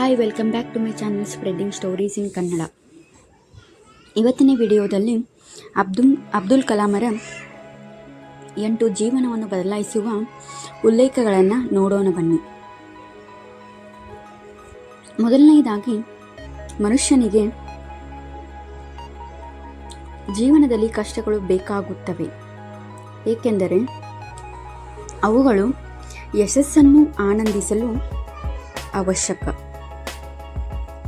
Hi welcome back to my channel spreading stories in Kannada ಇವತ್ತಿನ ವಿಡಿಯೋದಲ್ಲಿ ಅಬ್ದುಲ್ ಅಬ್ದುಲ್ ಕಲಾಮರ ಎಂಟು ಜೀವನವನ್ನು ಬದಲಾಯಿಸುವ ಉಲ್ಲೇಖಗಳನ್ನು ನೋಡೋಣ ಬನ್ನಿ. ಮೊದಲನೆಯದಾಗಿ ಮನುಷ್ಯನಿಗೆ ಜೀವನದಲ್ಲಿ ಕಷ್ಟಗಳು ಬೇಕಾಗುತ್ತವೆ. ಏಕೆಂದರೆ, ಅವುಗಳು ಯಶಸ್ಸನ್ನು ಆನಂದಿಸಲು ಅವಶ್ಯಕ.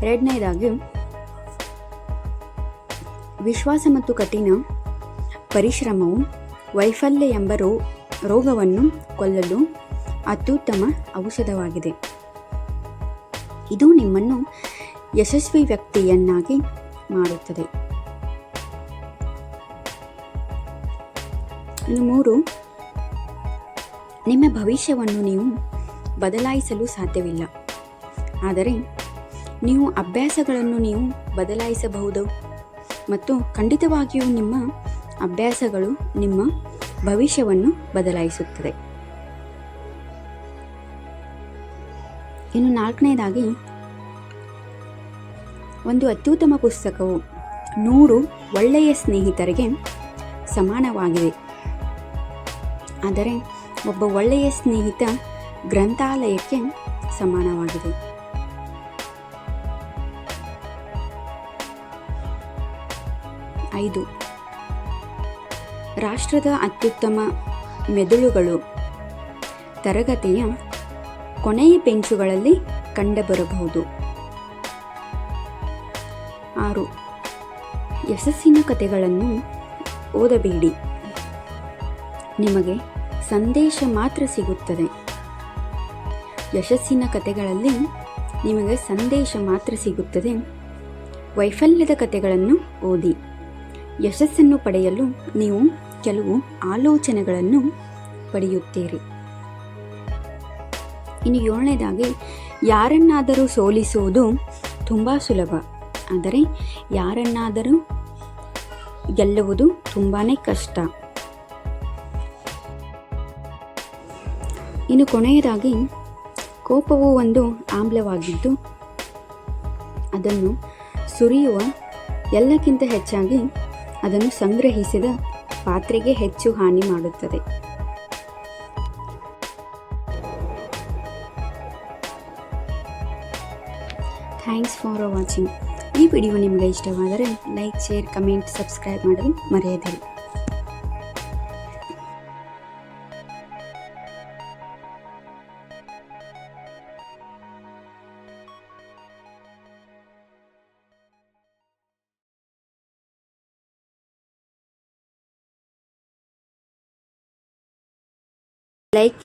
ಎರಡನೇದಾಗಿ, ವಿಶ್ವಾಸ ಮತ್ತು ಕಠಿಣ ಪರಿಶ್ರಮವು ವೈಫಲ್ಯ ಎಂಬ ರೋ, ರೋಗವನ್ನು ಕೊಲ್ಲಲು ಅತ್ಯುತ್ತಮ ಔಷಧವಾಗಿದೆ. ಇದು ನಿಮ್ಮನ್ನು ಯಶಸ್ವಿ ವ್ಯಕ್ತಿಯನ್ನಾಗಿ ಮಾಡುತ್ತದೆ. ಮೂರು, ನಿಮ್ಮ ಭವಿಷ್ಯವನ್ನು ನೀವು ಬದಲಾಯಿಸಲು ಸಾಧ್ಯವಿಲ್ಲ. ಆದರೆ ನೀವು ಅಭ್ಯಾಸಗಳನ್ನು ನೀವು ಬದಲಾಯಿಸಬಹುದು. ಮತ್ತು ಖಂಡಿತವಾಗಿಯೂ ನಿಮ್ಮ ಅಭ್ಯಾಸಗಳು ನಿಮ್ಮ ಭವಿಷ್ಯವನ್ನು ಬದಲಾಯಿಸುತ್ತದೆ. ಇನ್ನು ನಾಲ್ಕನೇದಾಗಿ, ಒಂದು ಅತ್ಯುತ್ತಮ ಪುಸ್ತಕವು ನೂರು ಒಳ್ಳೆಯ ಸ್ನೇಹಿತರಿಗೆ ಸಮಾನವಾಗಿದೆ. ಆದರೆ ಒಬ್ಬ ಒಳ್ಳೆಯ ಸ್ನೇಹಿತ ಗ್ರಂಥಾಲಯಕ್ಕೆ ಸಮಾನವಾಗಿದೆ. ಐದು. ರಾಷ್ಟ್ರದ ಅತ್ಯುತ್ತಮ ಮೆದುಳುಗಳು. ತರಗತಿಯ ಕೊನೆಯ ಪೆಂಚುಗಳಲ್ಲಿ ಕಂಡುಬರಬಹುದು. ಆರು. ಯಶಸ್ಸಿನ ಕಥೆಗಳನ್ನು ಓದಬೇಡಿ. ನಿಮಗೆ ಸಂದೇಶ ಮಾತ್ರ ಸಿಗುತ್ತದೆ. ಯಶಸ್ಸಿನ ಕಥೆಗಳಲ್ಲಿ ನಿಮಗೆ ಸಂದೇಶ ಮಾತ್ರ ಸಿಗುತ್ತದೆ. ವೈಫಲ್ಯದ ಕಥೆಗಳನ್ನು ಓದಿ. ಯಶಸ್ಸನ್ನು ಪಡೆಯಲು ನೀವು ಕೆಲವು ಆಲೋಚನೆಗಳನ್ನು ಪಡೆಯುತ್ತೀರಿ. ಇನ್ನು ಏಳನೇದಾಗಿ, ಯಾರನ್ನಾದರೂ ಸೋಲಿಸುವುದು ತುಂಬ ಸುಲಭ. ಆದರೆ ಯಾರನ್ನಾದರೂ ಗೆಲ್ಲುವುದು ತುಂಬಾ ಕಷ್ಟ. ಇನ್ನು ಕೊನೆಯದಾಗಿ, ಕೋಪವು ಒಂದು ಆಮ್ಲವಾಗಿದ್ದು, ಅದನ್ನು ಸುರಿಯುವ ಎಲ್ಲಕ್ಕಿಂತ ಹೆಚ್ಚಾಗಿ ಅದನ್ನು ಸಂಗ್ರಹಿಸಿದ ಪಾತ್ರೆಗೆ ಹೆಚ್ಚು ಹಾನಿ ಮಾಡುತ್ತದೆ. Thanks for watching. ಈ ವಿಡಿಯೋ ನಿಮಗೆ ಇಷ್ಟವಾದರೆ ಲೈಕ್, ಶೇರ್, ಕಮೆಂಟ್, ಸಬ್ಸ್ಕ್ರೈಬ್ ಮಾಡಲು ಮರೆಯದಿರಿ. ಲೈಕ್